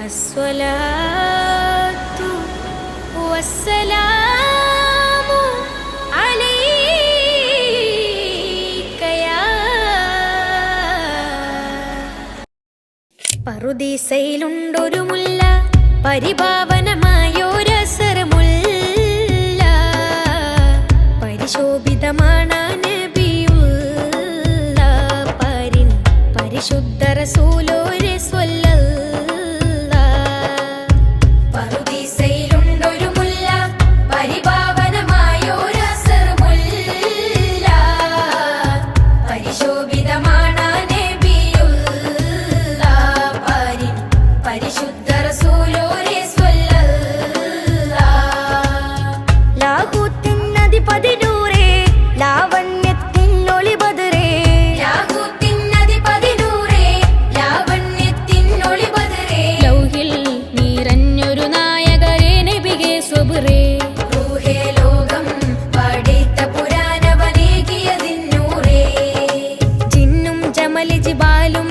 الصلاة والسلام عليك يا പറുദീസയിലുണ്ടൊരു മുല്ല പരിപാവനമായൊരസരമുല്ല പരിശോഭിതമാണ് നബിയുള്ള പരിൻ പരിശുദ്ധ റസൂലോരെ സ്വല്ലല്ല പരിശോഭിതമാണ് മലജിബാലും